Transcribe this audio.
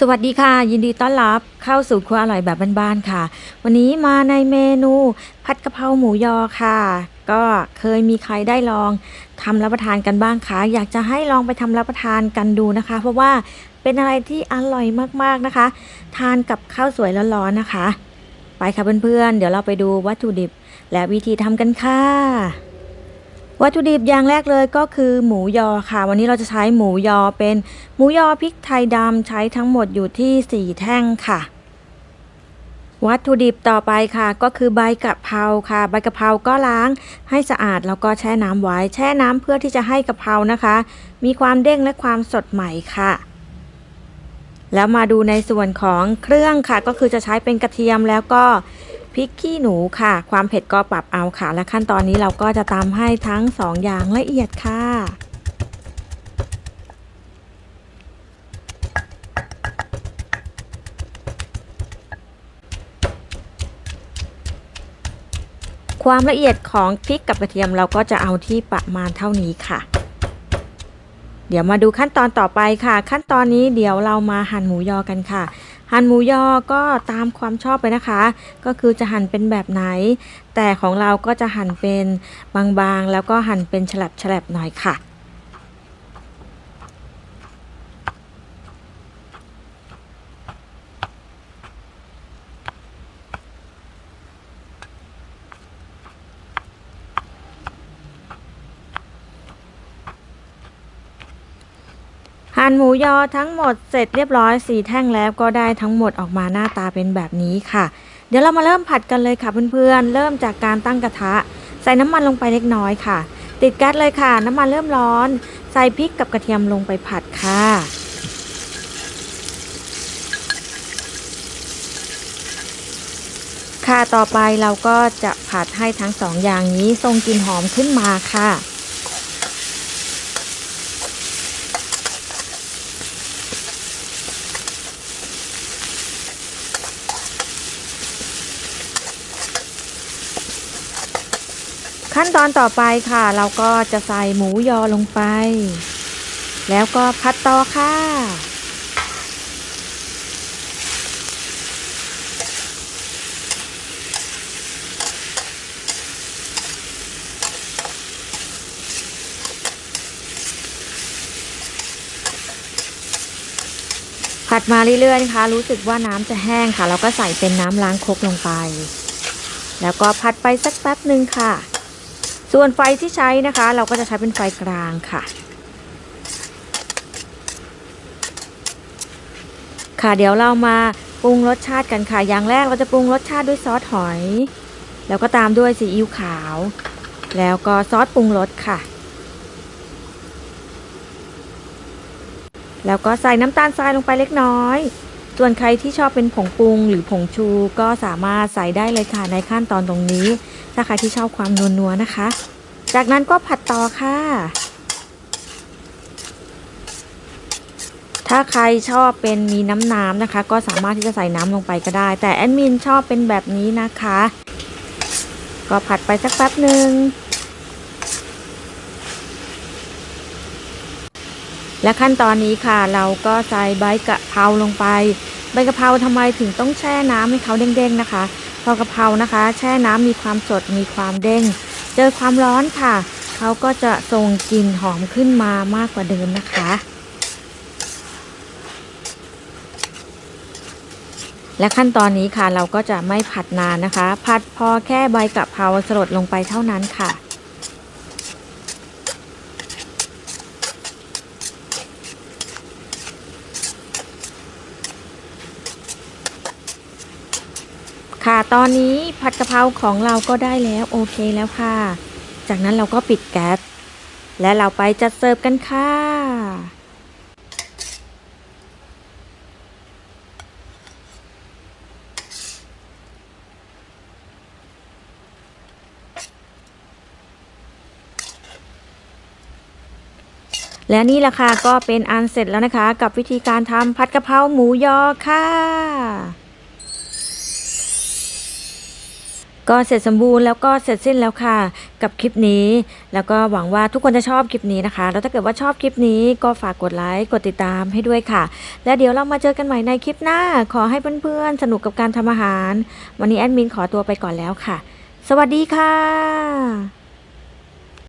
สวัสดีค่ะ ยินดีต้อนรับเข้าสู่ครัวอร่อยแบบบ้านๆค่ะ วันนี้มาในเมนูผัดกะเพราหมูยอค่ะ ก็เคยมีใครได้ลองทำรับประทานกันบ้างคะอยากจะให้ลองไปทำรับประทานกันดูนะคะ เพราะว่าเป็นอะไรที่อร่อยมากๆนะคะ ทานกับข้าวสวยร้อนๆนะคะ ไปค่ะเพื่อนๆเดี๋ยวเราไปดูวัตถุดิบ และวิธีทำกันค่ะ วัตถุดิบอย่างแรกเลยก็คือหมูยอค่ะ วันนี้เราจะใช้หมูยอเป็นหมูยอพริกไทยดำใช้ทั้งหมดอยู่ที่ 4 แท่งค่ะ วัตถุดิบต่อไปค่ะ ก็คือใบกะเพราค่ะ ใบกะเพราก็ล้างให้สะอาดแล้วก็แช่น้ำไว้ แช่น้ำเพื่อที่จะให้กะเพรานะคะ มีความเด้งและความสดใหม่ค่ะ แล้วมาดูในส่วนของเครื่องค่ะ ก็คือจะใช้เป็นกระเทียมแล้วก็ พริกขี้หนูค่ะ ความเผ็ดก็ปรับเอาค่ะ และขั้นตอนนี้เราก็จะตามให้ทั้งสองอย่างละเอียดค่ะความละเอียดของพริกกับกระเทียมเราก็จะเอาที่ประมาณเท่านี้ค่ะ เดี๋ยวมาดูขั้นตอนต่อไปค่ะ ขั้นตอนนี้เดี๋ยวเรามาหั่นหมูยอกันค่ะ หั่นหมูยอก็ตามความชอบไปนะคะ ก็คือจะหั่นเป็นแบบไหน แต่ของเราก็จะหั่นเป็นบางๆ แล้วก็หั่นเป็นฉลับๆหน่อยค่ะ หั่นหมูยอทั้งหมดเสร็จเรียบร้อยสีแท่งแล้วก็ได้ทั้งหมดออกมาหน้าตาเป็นแบบนี้ค่ะ เดี๋ยวเรามาเริ่มผัดกันเลยค่ะเพื่อนๆ เริ่มจากการตั้งกระทะ ใส่น้ำมันลงไปเล็กน้อยค่ะ ติดแก๊สเลยค่ะ น้ำมันเริ่มร้อน ใส่พริกกับกระเทียมลงไปผัดค่ะค่ะต่อไปเราก็จะผัดให้ทั้งสองอย่างนี้ทรงกลิ่นหอมขึ้นมาค่ะ ขั้นตอนต่อไปค่ะ เราก็จะใส่หมูยอลงไป แล้วก็พัดต่อค่ะ ผัดมาเรื่อยๆนะคะ รู้สึกว่าน้ำจะแห้งค่ะ เราก็ใส่เป็นน้ำล้างครกลงไป แล้วก็ผัดไปสักแป๊บหนึ่งค่ะ ส่วนไฟที่ใช้นะคะ เราก็จะใช้เป็นไฟกลางค่ะ ค่ะเดี๋ยวเรามาปรุงรสชาติกันค่ะ อย่างแรกเราจะปรุงรสชาติด้วยซอสหอย แล้วก็ตามด้วยซีอิ๊วขาว แล้วก็ซอสปรุงรสค่ะ แล้วก็ใส่น้ำตาลทรายลงไปเล็กน้อย ส่วนใครที่ชอบเป็นผงปรุงหรือผงชูก็สามารถใส่ได้เลยค่ะในขั้นตอนตรงนี้ ถ้าใครที่ชอบความนัวๆนะคะ จากนั้นก็ผัดต่อค่ะ ถ้าใครชอบเป็นมีน้ำน้ำนะคะ ก็สามารถที่จะใส่น้ำลงไปก็ได้ แต่แอดมินชอบเป็นแบบนี้นะคะ ก็ผัดไปสักแป๊บหนึ่ง และขั้นตอนนี้ค่ะเราก็ใส่ใบกะเพราลงไป ใบกะเพราทำไมถึงต้องแช่น้ำให้เขาเด้งๆนะคะเพอกะเพรานะคะ แช่น้ำมีความสดมีความเด้ง เจอความร้อนค่ะเขาก็จะส่งกลิ่นหอมขึ้นมามากกว่าเดิมนะคะ และขั้นตอนนี้ค่ะเราก็จะไม่ผัดนานนะคะ ผัดพอแค่ใบกะเพราสลดลงไปเท่านั้นค่ะ ค่ะตอนนี้ผัดกะเพราของเราก็ได้แล้วโอเคแล้วค่ะ จากนั้นเราก็ปิดแก๊สและเราไปจัดเสิร์ฟกันค่ะ และนี่แหละค่ะก็เป็นอันเสร็จแล้วนะคะ กับวิธีการทำผัดกะเพราหมูยอค่ะ ก็เสร็จสมบูรณ์แล้วก็เสร็จสิ้นแล้วค่ะ กับคลิปนี้ แล้วก็หวังว่าทุกคนจะชอบคลิปนี้นะคะ แล้วถ้าเกิดว่าชอบคลิปนี้ก็ฝากกดไลค์กดติดตามให้ด้วยค่ะ และเดี๋ยวเรามาเจอกันใหม่ในคลิปหน้า ขอให้เพื่อนๆสนุกกับการทำอาหาร วันนี้แอดมินขอตัวไปก่อนแล้วค่ะ สวัสดีค่ะ